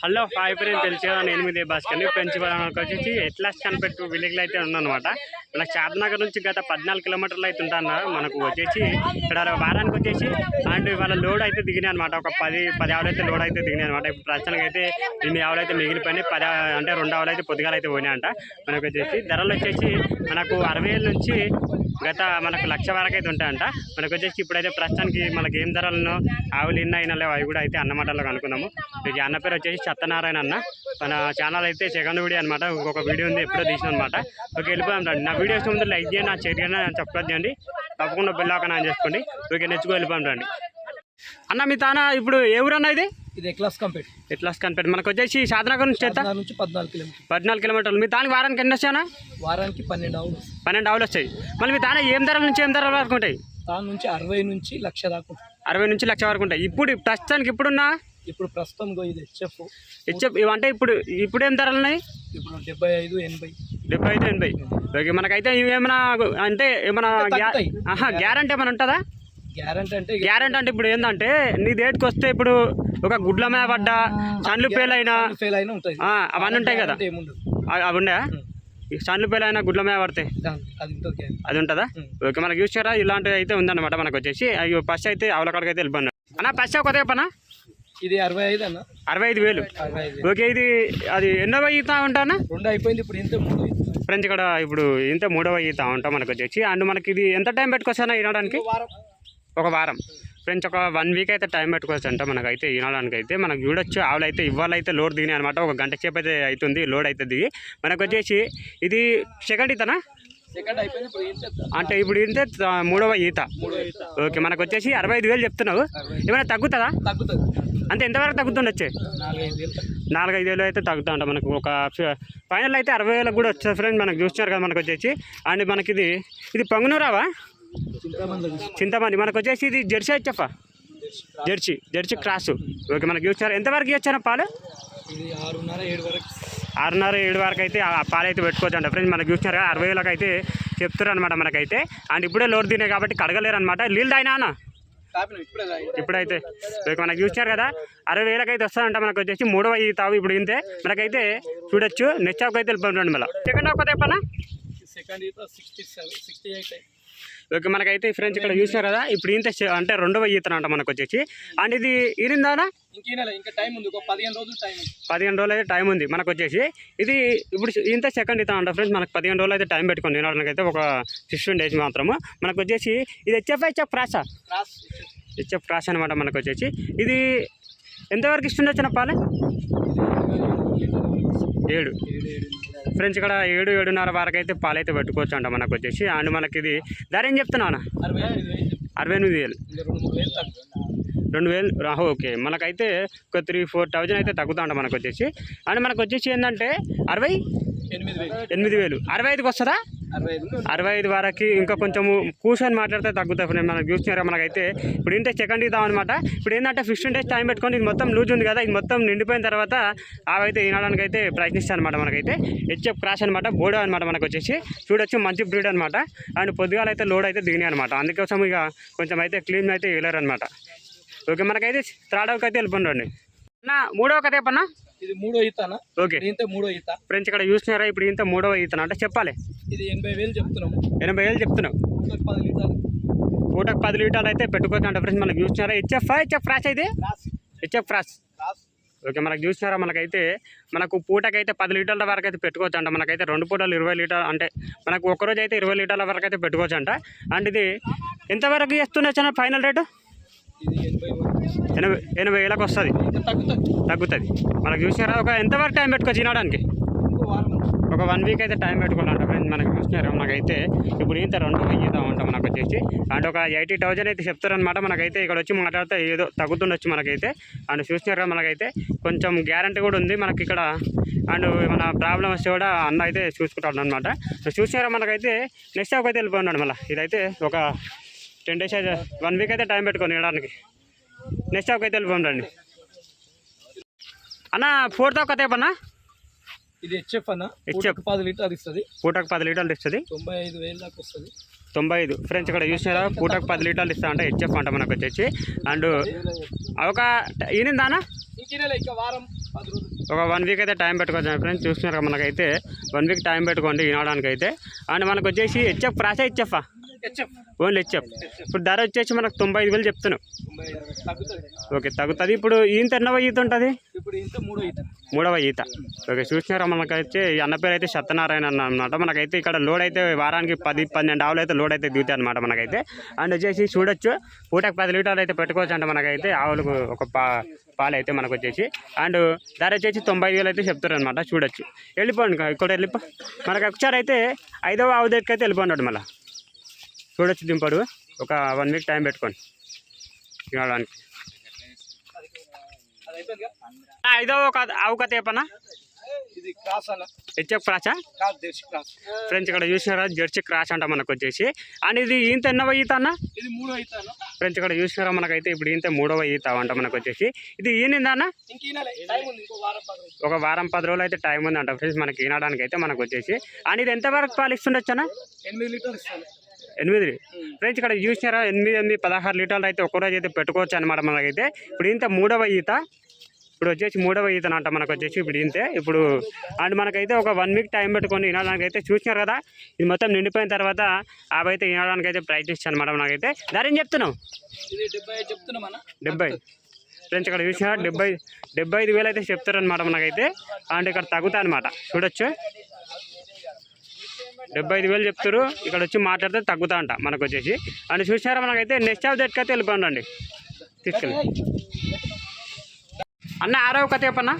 Hello hi friend తెలిసి ఎనిమిది మీద భాస్కర్ని పెంచుకోవడానికి వచ్చేసి ఎట్లాస్ కనిపెట్టు విలేజ్లో అయితే ఉన్నానమాట. మన చార్నగర్ నుంచి గత పద్నాలుగు కిలోమీటర్లు అయితే ఉంటాను. మనకు వచ్చేసి ఇక్కడ వారానికి వచ్చేసి అండ్ ఇవాళ లోడ్ అయితే దిగినాయి అనమాట ఒక పది పది ఆవులు అయితే లోడ్ అయితే దిగినాయి అనమాట ఇప్పుడు ప్రస్తుతానికి అయితే ఎనిమిది ఆవులు అయితే మిగిలిపోయినాయి. పది అంటే రెండు ఆవులు అయితే పొద్దుగాలు అయితే పోయినాయంట. మనకు వచ్చేసి ధరలు వచ్చేసి మనకు అరవై వేల నుంచి గత మనకు లక్ష వరకు అయితే ఉంటాయంట. మనకు వచ్చేసి ఇప్పుడైతే ప్రస్తుతానికి మనకి ఏం ధరలను ఆవులు ఇన్న అయినా లేవు అవి కూడా అయితే అన్నమాటలో కనుక్కున్నాము ఈ అన్న పేరు వచ్చేసి సత్యనారాయణ అన్న. మన ఛానల్ అయితే సెకండ్ వీడియో అనమాట ఇంకొక వీడియో ఉంది ఎప్పుడో తీసిన అనమాట ఓకే వెళ్ళిపోదాం రండి. నా వీడియోస్ ముందు లైక్ చేయండి నా చేయండి సబ్స్క్రైబ్ చేయండి. తప్పకుండా బిల్లాకనా చేసుకోండి. ఓకే నెచ్చుకో వెళ్ళిపోదాం రండి. అన్న మీ తాన? ఇప్పుడు ఏ ఊరు అన్న ఇది? ఇది క్లాస్ కంపెనీ. ఎట్లా కనిపెట్టి మనకు వచ్చేసి సాధనగర్ నుంచి ఎంత పద్నాలుగు నుంచి పద్నాలుగు కిలోమీటర్. పద్నాలుగు కిలోమీటర్లు. మీ తానికి వారానికి ఎన్ని వచ్చానా వారానికి పన్నెండు ఆవులు పన్నెండు ఆవులు వచ్చాయి మళ్ళీ మీ తాన ఏం ధరల నుంచి ఏం ధరల వరకు ఉంటాయి? దాని నుంచి అరవై నుంచి లక్ష దాకా ఉంటుంది. అరవై నుంచి లక్ష వరకు ఉంటాయి. ఇప్పుడు ప్రస్తుతానికి ఇప్పుడున్న ఇప్పుడు ప్రస్తుతం గో ఇది హెచ్ఎఫ్ హెచ్ఎఫ్ అంటే ఇప్పుడు ఇప్పుడు ఏం ధరలు ఉన్నాయి? ఇప్పుడు డెబ్బై ఐదు ఎనభై. డెబ్బై ఐదు ఎనభై. ఓకే మనకైతే ఇవి ఏమైనా అంటే ఏమైనా గ్యా- తగ్గుతాయి. ఆహా గ్యారంటీ ఏమైనా ఉంటుందా? గ్యారంటీ అంటే గ్యారంటీ అంటే ఇప్పుడు ఏంటంటే నీ డేట్కి వస్తే ఇప్పుడు ఒక గుడ్ల మీద పడ్డా చండ్లు ఫెయిల్ అయినా ఉంటుంది ఆ, అవన్నీ ఉంటాయి కదా. అవి ఉన్నాయా చండ్లు పేలైనా గుడ్ల మీద పడతాయి అది ఉంటుంది. ఓకే మనకు చూసారా ఇలాంటివి అయితే ఉందన్నమాట మనకు వచ్చేసి. అవి ఫస్ట్ అయితే ఆవుల కాడికి అయితే వెళ్ళిపోయినా అన్న ఫస్ట్ కొద్దిగా పనా ఇది అరవై ఐదు అన్న. అరవై ఐదు వేలు. ఓకే ఇది అది ఎన్నో ఈత ఉంటానా రెండు అయిపోయింది ఇప్పుడు ఇంత మూడు. ఫ్రెండ్స్ ఇక్కడ ఇప్పుడు ఇంత మూడవ ఈత ఉంటాం మనకు వచ్చేసి. అండ్ మనకి ఇది ఎంత టైం పెట్టుకొస్తానా వినడానికి వారం. ఒక వారం. ఫ్రెండ్స్ ఒక వన్ వీక్ అయితే టైం పెట్టుకోవచ్చు అంట మనకైతే వినడానికి అయితే మనకు చూడొచ్చు ఆవులు అయితే ఇవాళ అయితే లోడ్ దిగినాయి అనమాట ఒక గంట సేపు అయితే అవుతుంది లోడ్ అయితే దిగి. మనకు వచ్చేసి ఇది సెకండ్ ఈతనా? సెకండ్ అయిపోయింది ఇప్పుడు ఇంత అంటే ఇప్పుడు ఇంతే మూడవ ఈత. ఓకే మనకు వచ్చేసి అరవై ఐదు వేలు చెప్తున్నావు. ఏమైనా తగ్గుతుందా? అంటే ఎంతవరకు తగ్గుతుండొచ్చే? నాలుగైదు వేలు అయితే తగ్గుతా ఉంటాం మనకు. ఒక ఫైనల్ అయితే అరవై వేలకు కూడా వచ్చేది ఫ్రెండ్ మనకు చూస్తున్నారు కదా మనకు వచ్చేసి. అండ్ మనకి ఇది ఇది పొంగనూరావా? చింతామంది మనకు వచ్చేసి ఇది Jersey HF Jersey Jersey cross. Okay మనకి చూస్తారు ఎంతవరకు ఇచ్చారా పాలు? ఆరున్నర ఏడు వరకు. ఆరున్నర ఏడు వరకు అయితే ఆ పాలు అయితే పెట్టుకోవచ్చు అంట ఫ్రెండ్స్ మనకు చూస్తున్నారు కదా. అరవై వేలకు అయితే చెప్తారు అనమాట మనకైతే. అండ్ ఇప్పుడే లోడ్ తినే కాబట్టి కడగలేరు అనమాట నీళ్ళు తాగినా అన్న. ఇప్పుడైతే. ఓకే మనకు చూస్తున్నారు కదా. అరవై వేలకు అయితే వస్తుందంట మనకు వచ్చేసి మూడవ ఈ తావు ఇప్పుడు ఇంతే. మనకైతే చూడొచ్చు. నెక్స్ట్ షాప్కి అయితే మళ్ళీ. సెకండ్ ఒక తెప్పనా second sixty seven sixty eight. Okay మనకైతే ఫ్రెండ్స్ ఇక్కడ చూసినారు కదా ఇప్పుడు ఇంత అంటే రెండవ ఈతన అంట మనకు వచ్చేసి అండ్ ఇది ఇరిందానా? పదిహేను రోజులు టైం ఉంది. పదిహేను రోజులు అయితే టైం ఉంది మనకు వచ్చేసి ఇది ఇప్పుడు ఇంత సెకండ్ ఇతను అంట ఫ్రెండ్స్ మనకు పదిహేను రోజులు అయితే టైం పెట్టుకుని తినడానికి అయితే ఒక ఫిఫ్టీన్ డేస్ మాత్రము. మనకు వచ్చేసి ఇది హెచ్ఎఫ్ హెచ్ఎఫ్ ప్రాసా క్రాస్ హెచ్ఎఫ్ ప్రాస అనమాట మనకు వచ్చేసి ఇది ఎంతవరకు ఇస్తుండే వచ్చిన పాలు? ఏడు. ఫ్రెండ్స్ ఇక్కడ ఏడు ఏడున్నర వరకు అయితే పాలు అయితే పెట్టుకోవచ్చు అంట మనకు వచ్చేసి. అండ్ మనకి ఇది ధర ఏం చెప్తున్నాను అరవై ఎనిమిది వేలు. రెండు వేలు. రాహు ఓకే. మనకైతే ఒక త్రీ ఫోర్ థౌజండ్ అయితే తగ్గుతా ఉంటాం మనకు వచ్చేసి. అండ్ మనకు వచ్చేసి ఏంటంటే అరవై? ఎనిమిది వేలు. ఎనిమిది వేలు. అరవై ఐదుకి వస్తుందా? అరవై ఐదు వరకు ఇంకా కొంచెము కూర్చొని మాట్లాడితే తగ్గుతాయి ఫ్రెండ్. మనకు చూసినారా మనకైతే ఇప్పుడు ఇంటే సెకండ్ ఇద్దాం అనమాట ఇప్పుడు ఏంటంటే ఫిఫ్టీన్ డేస్ టైం పెట్టుకొని ఇది మొత్తం లూజ్ ఉంది కదా ఇది మొత్తం నిండిపోయిన తర్వాత అవైతే తినడానికి అయితే ప్రయత్నిస్తాను అనమాట మనకైతే. హెచ్ఎఫ్ క్రాష్ అనమాట బోడో అనమాట మనకు వచ్చేసి. చూడొచ్చు మంచి బ్రీడ్ అనమాట అండ్ పొద్దుగాల అయితే లోడ్ అయితే దిగినాయి అనమాట అందుకోసం ఇక కొంచెం అయితే క్లీన్ అయితే వెళ్ళారు అనమాట ఓకే మనకైతే త్రాడవకి అయితే వెళ్ళిపోండి అన్న మూడవ కథ చెప్పన్నా? ఇది మూడో ఈత అన్న ఓకే దీంతో మూడో ఈత. ఫ్రెండ్స్ ఇక్కడ చూసినారా ఇప్పుడు ఇంత మూడవ ఈతన? అంటే చెప్పాలి. ఇది ఎనభై వేలు చెప్తున్నాము. ఎనభై వేలు చెప్తున్నావు ఒక పది లీటర్లు. పూటకు పది లీటర్లు అయితే పెట్టుకోవచ్చు అంటే ఫ్రెండ్స్ మనకు చూసినారా హెచ్ఎఫ్ హెచ్ఎఫ్ ఫ్రాష్ క్రాస్ హెచ్ఎఫ్ ఫ్రాష్. ఓకే మనకు చూసినారా మనకైతే మనకు పూటకైతే పది లీటర్ల వరకు అయితే పెట్టుకోవచ్చు అంట మనకైతే రెండు పూటలు ఇరవై లీటర్ అంటే మనకు ఒక్కరోజు అయితే ఇరవై లీటర్ల వరకు అయితే పెట్టుకోవచ్చు అంట అండ్ ఇది ఎంతవరకు చేస్తుండొచ్చు ఫైనల్ రేటు? ఇది ఎనభై ఎనభై వేలకు వస్తుంది. తగ్గుతుంది. మనకు చూసినారా ఒక ఎంతవరకు టైం పెట్టుకోవచ్చు తినడానికి? ఒక వన్ వీక్ అయితే టైం పెట్టుకోవాలంట ఫ్రెండ్స్ మనకు చూసినారు మనకైతే ఇప్పుడు ఇంత రెండు వెయ్యిదా ఉంటాం మనకు వచ్చేసి. అండ్ ఒక ఎయిటీ థౌజండ్ అయితే చెప్తారనమాట మనకైతే. ఇక్కడ వచ్చి మాట్లాడితే ఏదో తగ్గుతుండొచ్చు మనకైతే. అండ్ చూసినారు మనకైతే కొంచెం గ్యారంటీ కూడా ఉంది మనకి ఇక్కడ. అండ్ మన ప్రాబ్లం వస్తే కూడా అన్న అయితే చూసుకుంటాడు అనమాట చూసినారా మనకైతే? నెక్స్ట్ స్టాప్ అయితే వెళ్ళిపోయినాడు మళ్ళీ. ఇదైతే ఒక టెన్ డేస్ అయితే వన్ వీక్ అయితే టైం పెట్టుకొని వెళ్ళడానికి నెక్స్ట్ స్టాప్ అయితే వెళ్ళిపోండి అన్న ఫోర్త్ ఒక అన్నా ఇది హెచ్ఎఫ్ అన్న. పూటకు పది లీటర్ ఇస్తుంది. పూటకు పది లీటర్లు ఇస్తుంది? తొంభై ఐదు వేలు దాకా వస్తుంది. తొంభై ఐదు. ఫ్రెండ్స్ ఇక్కడ చూసినారా పూటకు పది లీటర్లు ఇస్తా అంటే హెచ్ఎఫ్ అంట మనకు వచ్చేసి. అండ్ ఒక ఈయన దానా ఇంకే నెల ఇంకా వారం పది రోజులు. ఒక వన్ వీక్ అయితే టైం పెట్టుకోవచ్చు ఫ్రెండ్స్ చూస్తున్నారు మనకైతే. వన్ వీక్ టైం పెట్టుకోండి వినడానికి అయితే అండ్ మనకు వచ్చేసి HF HF HF only HF. ఇప్పుడు ధర వచ్చేసి మనకు తొంభై ఐదు వేలు చెప్తున్నావు ఓకే తగ్గుతుంది. ఇప్పుడు ఈత ఎన్నవ ఈత ఉంటుంది? మూడవ ఈత. ఓకే చూసినారా మనకైతే? ఈ అన్న పేరు అయితే సత్యనారాయణ అన్న అనమాట మనకైతే ఇక్కడ లోడ్ అయితే వారానికి పది పన్నెండు ఆవులు అయితే లోడ్ అయితే దిగుతాయి అనమాట మనకైతే. అండ్ వచ్చేసి చూడొచ్చు పూటకు పది లీటర్లు అయితే పెట్టుకోవచ్చు అంట మనకైతే. ఆవులకు ఒక పా పాలు అయితే మనకు వచ్చేసి. అండ్ ధర వచ్చేసి తొంభై ఐదు వేలు అయితే చెప్తారు అనమాట చూడొచ్చు. వెళ్ళిపోండి ఇంకా ఇక్కడ వెళ్ళిపో. మనకు ఒకసారి అయితే ఐదవ ఆవు దగ్గరికి అయితే వెళ్ళిపోన్నాడు మళ్ళీ. చూడొచ్చు దింపడు. ఒక వన్ వీక్ టైం పెట్టుకోండి. తినడానికి? ఐదవ ఒక ఆవు కథ క్రాస్ అన్న. HF cross? క్రాస్. ఫ్రెండ్స్ ఇక్కడ చూసినారా? జెర్సీ క్రాష్ అంట మనకు వచ్చేసి. అండ్ ఇది ఈంత ఎన్నవ ఈత అన్న? ఫ్రెండ్స్ ఇక్కడ చూసినారా? మనకైతే ఇప్పుడు ఈంత మూడవ ఈత అంట మనకు వచ్చేసి. ఇది ఈనిందా అన్న? ఒక వారం పది రోజులు అయితే టైం ఉంది అంట ఫ్రెండ్స్ మనకి ఈనడానికి అయితే మనకు వచ్చేసి. అండ్ ఇది ఎంతవరకు పాలు ఇస్తుండొచ్చు అన్న? ఎనిమిది. ఫ్రెండ్స్ ఇక్కడ చూసినారా? ఎనిమిది ఎనిమిది పదహారు లీటర్లు అయితే ఒక రోజు అయితే పెట్టుకోవచ్చు అనమాట మనకైతే. ఇప్పుడు ఇంత మూడవ ఈత. ఇప్పుడు వచ్చేసి మూడవ ఈత అంట మనకు వచ్చేసి ఇప్పుడు ఇంతే. ఇప్పుడు అండ్ మనకైతే ఒక వన్ వీక్ టైం పెట్టుకొని వినడానికి అయితే చూసినారు కదా? ఇది మొత్తం నిండిపోయిన తర్వాత అవి అయితే వినడానికి అయితే ప్రయత్నిస్తాను అనమాట మనకైతే. దాని ఏం చెప్తున్నావు? డెబ్బై ఫ్రెండ్స్ ఇక్కడ చూసినా డెబ్బై డెబ్బై ఐదు వేలు అయితే చెప్తారు అనమాట మనకైతే. అండ్ ఇక్కడ తగ్గుతా అనమాట చూడొచ్చు. డెబ్బై ఐదు వేలు చెప్తారు ఇక్కడ వచ్చి మాట్లాడితే తగ్గుతా అంట మనకు వచ్చేసి. అండ్ చూసినారా మనకైతే? నెక్స్ట్ ఆఫ్ దట్ అయితే వెళ్ళిపోండి తీసుకెళ్ళి. అన్న ఆరవ కథ చెప్పన్నా?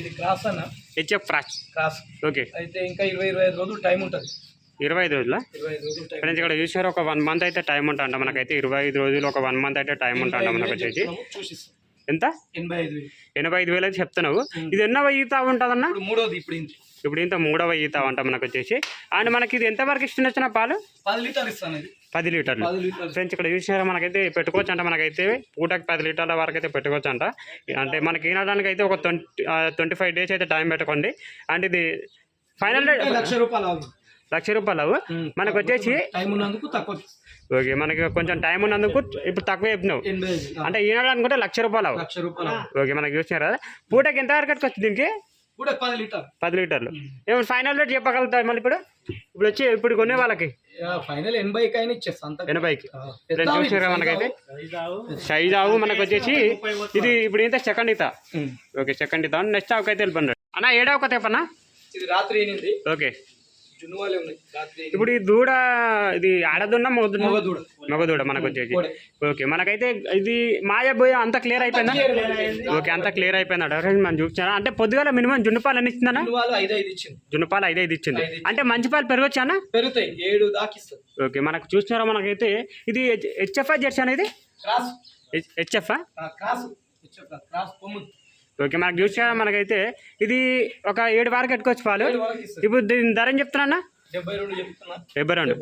ఇది క్రాస్ అన్న. హెచ్ఎఫ్ ఫ్రాచ్ క్రాస్. ఓకే. అయితే ఇంకా ఇరవై ఇరవై ఐదు రోజులు టైం ఉంటుంది. ఇరవై ఐదు రోజుల? ఫ్రెండ్స్ ఇక్కడ చూసారు ఒక వన్ మంత్ అయితే టైం ఉంటా మనకైతే. ఇరవై ఐదు రోజులు ఒక వన్ మంత్ అయితే టైం ఉంటా మనకు వచ్చేసి. ఎంత? ఎనభై ఐదు వేలు. ఎనభై ఐదు వేలు అయితే చెప్తున్నావు. ఇది ఎన్నవ ఈత ఉంటుందన్న? మూడోది ఇప్పుడు ఇప్పుడు ఇంత మూడవ ఈత అంట మనకు వచ్చేసి అండ్ మనకి ఇది ఎంతవరకు ఇష్టం వచ్చిన పాలు? పది లీటర్లు ఇస్తాను పది ఫ్రెండ్స్ ఇక్కడ చూసినారా మనకైతే పెట్టుకోవచ్చు అంట మనకైతే పూటకి పది లీటర్ల వరకు అయితే పెట్టుకోవచ్చు అంట. అంటే మనకి ఈనడానికి అయితే ఒక ట్వంటీ ట్వంటీ ఫైవ్ డేస్ అయితే టైం పెట్టుకోండి. అండ్ ఇది ఫైనల్ లక్ష రూపాయలు లక్ష రూపాయలు మనకు వచ్చేసి టైం ఉన్నందుకు తక్కువ ఓకే మనకి కొంచెం టైం ఉన్నందుకు ఇప్పుడు తక్కువ చెప్పినావు. అంటే ఈనాడు లక్ష రూపాయలు అవు లక్ష రూపాయలు. ఓకే మనకి చూసినారా? కదా పూటకి ఎంత వరకు వచ్చింది దీనికి? కూడా పది లీటర్ పది లీటర్లు. ఏమైనా ఫైనల్ రేట్ చెప్పగలుగుతాయి మళ్ళీ ఇప్పుడు? ఇప్పుడు వచ్చి ఇప్పుడు కొనే వాళ్ళకి? ఫైనల్ ఎనభై కైనా ఇచ్చేస్తా అంత ఎనభైకి రెండు ఇది, మనకైతే? సైజు. ఆవు. మనకు వచ్చేసి ఇది ఇప్పుడు ఇంత సెకండ్ ఉమ్. ఓకే సెకండ్ ఈత నెక్స్ట్ ఆవుకి అయితే వెళ్ళిపోండి అన్న ఏడవ కథ చెప్పన్నా? ఇది రాత్రి ఓకే. జున్నువాలే ఉన్నాయి రాత్రి ఏనింది. ఇప్పుడు ఈ దూడ ఇది ఆడదున్న మొగదున్న మగ దూడ? మగదూడ. మనకు వచ్చేసి. ఓకే మనకైతే ఇది మాయ పోయి అంత క్లియర్ అయిపోయిందా? ఓకే అంత క్లియర్ అయిపోయింది? మనం చూపించారా? అంటే పొద్దుగాల మినిమం జున్నుపాలు ఎన్ని ఇచ్చిందన్న? జున్నువాలు ఐదు ఐదు ఇచ్చింది. జున్నుపాలు ఐదు ఐదు ఇచ్చింది. అంటే మంచి పాలు పెరగొచ్చానా పెరుగుతాయి. ఏడు ఓకే మనకు చూసినారా మనకైతే? ఇది హెచ్ఎఫ్ఐ జెర్సీ అనేది హెచ్ఎఫ్ఆ క్రాస్. క్రాస్. కొమ్ము ఓకే మనకు చూసినారా మనకైతే? ఇది ఒక ఏడు వారికి కట్టుకోవచ్చు పాలు. ఇప్పుడు దీని ధర ఏం చెప్తున్నా. డెబ్బై రెండు.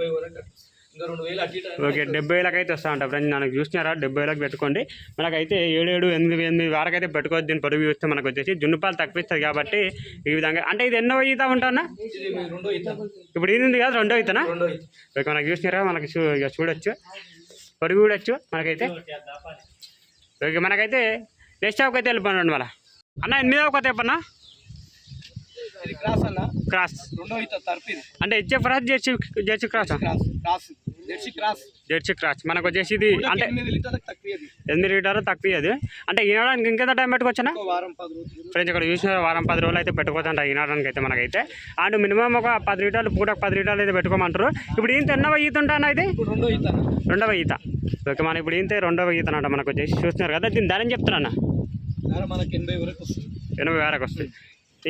ఓకే డెబ్బై వేలకు అయితే వస్తా ఉంటా ఫ్రెండ్స్. మనకు చూసినారా? డెబ్బై వేలకు పెట్టుకోండి. మనకైతే ఏడు ఏడు ఎనిమిది ఎనిమిది వరకు అయితే పెట్టుకోవచ్చు. దీని పొరుగు చూస్తే మనకు వచ్చేసి జున్నుపాలు తక్కువిస్తుంది కాబట్టి ఈ విధంగా అంటే ఇది ఎన్నో ఈత ఉంటానా? ఇప్పుడు ఇది ఉంది కదా రెండో ఈతనా? ఓకే మనకు చూసినారా? మనకి చూడొచ్చు. పొరుగు చూడొచ్చు మనకైతే. ఓకే మనకైతే నెక్స్ట్ షాప్కి అయితే వెళ్ళిపోయినాడు మళ్ళీ. అన్న ఎనిమిదవ చెప్పన్నా ఇది క్రాస్ అన్న. క్రాస్. రెండో అంటే HF cross Jersey Jersey cross? Cross Jersey cross. Jersey cross. మనకు వచ్చేసి ఇది అంటే ఎనిమిది లీటర్ తక్కువ అది అంటే ఈనడానికి ఇంకెంత టైం పెట్టుకోవచ్చనా? రోజులు. ఫ్రెండ్స్ ఇక్కడ చూసిన వారం పది రోజులు అయితే పెట్టుకోవచ్చంట ఈనడానికి అయితే మనకైతే. అండ్ మినిమం ఒక పది లీటర్లు పూట పది లీటర్లు అయితే పెట్టుకోమంటారు. ఇప్పుడు ఈంత ఎన్నవ ఈత ఉంటానా ఇది? ఈత. రెండవ ఈత. ఓకే మన ఇప్పుడు ఈంతే రెండవ ఈత అంట మనకు వచ్చేసి చూస్తున్నారు కదా దీని ధర చెప్తున్నా మనకి ఎనభై వరకు వస్తుంది. ఎనభై వరకు వస్తుంది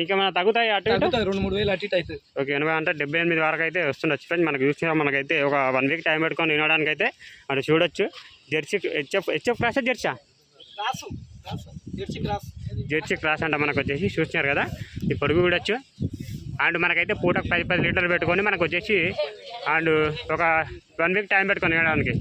ఇంకేమైనా తగ్గుతాయి అటు రెండు మూడు వేలు అటు ఇటు అవుతుంది ఓకే ఎనభై అంటే డెబ్బై ఎనిమిది వరకు అయితే వస్తుండొచ్చు ఫ్రెండ్స్ మనకు చూసిన మనకైతే ఒక వన్ వీక్ టైం పెట్టుకొని వినడానికి అయితే అటు చూడొచ్చు. జెర్సీ హెచ్ఎఫ్ హెచ్ఎఫ్ క్రాసా జెర్సా? Cross Jersey cross Jersey cross అంట మనకు వచ్చేసి చూస్తున్నారు కదా? ఈ పొడుగు చూడొచ్చు. అండ్ మనకైతే పూటకు పది పది లీటర్లు పెట్టుకొని మనకు వచ్చేసి అండ్ ఒక వన్ వీక్ టైం పెట్టుకొని వినడానికి